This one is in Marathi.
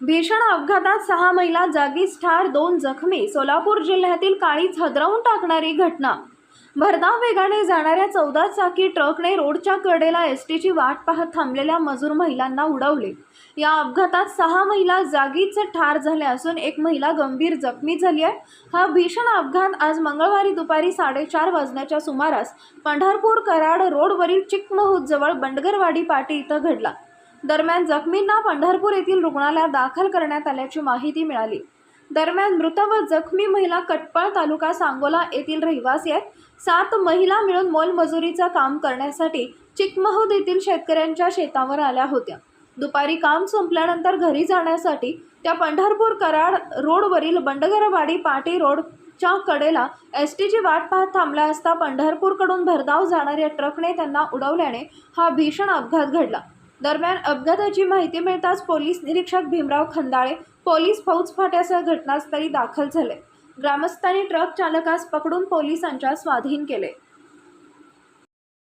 भीषण अपघातात सहा महिला जागीच ठार दोन जखमी. सोलापूर जिल्ह्यातील काळीच हदरावून टाकणारी घटना. भरधाव वेगाने जाणाऱ्या चौदा चाकी ट्रकने रोडच्या कडेला एस टीची वाट पाहत थांबलेल्या मजूर महिलांना उडवले. या अपघातात सहा महिला जागीच ठार झाल्या असून एक महिला गंभीर जखमी झाली आहे. हा भीषण अपघात आज मंगळवारी दुपारी साडेचार वाजण्याच्या सुमारास पंढरपूर कराड रोडवरील चिकमहूद जवळ बंडगरवाडी पाटी इथं घडला. दरम्यान जखमींना पंढरपूर येथील रुग्णालयात दाखल करण्यात आल्याची माहिती मिळाली. दरम्यान मृत व जखमी महिला कटपळ तालुका सांगोला येथील रहिवासी आहेत. सात महिला मिळून मोलमजुरीचं काम करण्यासाठी चिकमहूद येथील शेतकऱ्यांच्या शेतावर आल्या होत्या. दुपारी काम संपल्यानंतर घरी जाण्यासाठी त्या पंढरपूर कराड रोडवरील बंडगरवाडी पाटी रोडच्या कडेला एस टीची वाट पाहत थांबल्या असता पंढरपूरकडून भरधाव जाणाऱ्या ट्रकने त्यांना उडवल्याने हा भीषण अपघात घडला. दरम्यान अपघाताची माहिती मिळताच पोलीस निरीक्षक भीमराव खंदाळे पोलीस फौज फाट्यासह घटनास्थळी दाखल झाले. ग्रामस्थांनी ट्रक चालकास पकडून पोलिसांच्या स्वाधीन केले.